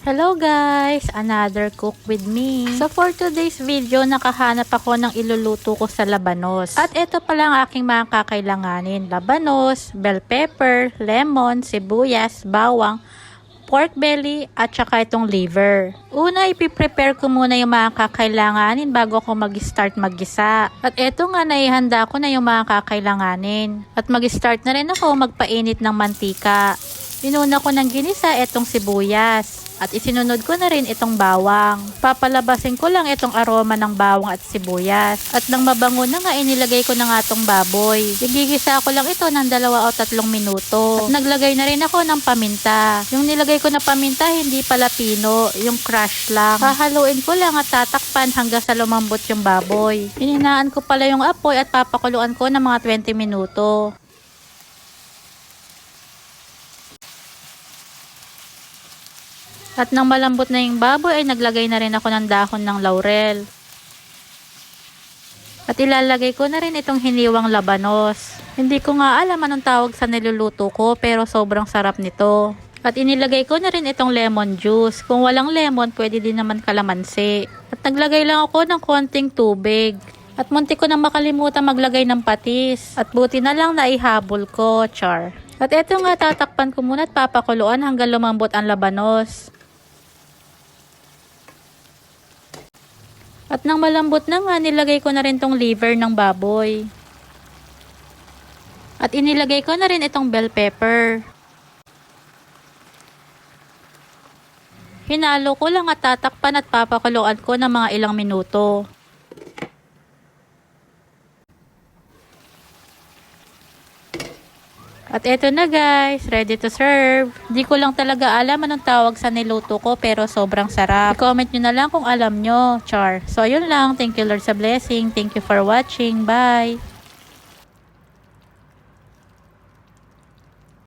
Hello guys! Another cook with me. So for today's video, nakahanap ako ng iluluto ko sa labanos. At ito pala ang aking mga kakailanganin. Labanos, bell pepper, lemon, sibuyas, bawang, pork belly, at saka itong liver. Una, ipiprepare ko muna yung mga kakailanganin bago ako mag-start maggisa. At eto nga, naihanda ko na yung mga kakailanganin. At mag-start na rin ako magpainit ng mantika. Inuna ko ng ginisa itong sibuyas. At isinunod ko na rin itong bawang. Papalabasin ko lang itong aroma ng bawang at sibuyas. At nang mabango na nga, inilagay ko na nga itong baboy. Igigisa ko lang ito ng dalawa o tatlong minuto. At naglagay na rin ako ng paminta. Yung nilagay ko na paminta, hindi pala pino, yung crush lang. Hahaluin ko lang at tatakpan hanggang sa lumambot yung baboy. Ininaan ko pala yung apoy at papakuluan ko ng mga 20 minuto. At nang malambot na yung baboy ay naglagay na rin ako ng dahon ng laurel. At ilalagay ko na rin itong hiniwang labanos. Hindi ko nga alam anong tawag sa niluluto ko pero sobrang sarap nito. At inilagay ko na rin itong lemon juice. Kung walang lemon, pwede din naman kalamansi. At naglagay lang ako ng konting tubig. At munti ko nang makalimutan maglagay ng patis. At buti na lang na ihabol ko, char. At eto nga, tatakpan ko muna at papakuluan hanggang lumambot ang labanos. At nang malambot na nga, nilagay ko na rin tong liver ng baboy. At inilagay ko na rin itong bell pepper. Hinalo ko lang at tatakpan at papakuluan ko ng mga ilang minuto. At eto na guys, ready to serve. Di ko lang talaga alam anong tawag sa niluto ko pero sobrang sarap. I-comment nyo na lang kung alam nyo, char. So ayun lang, thank you Lord sa blessing. Thank you for watching. Bye!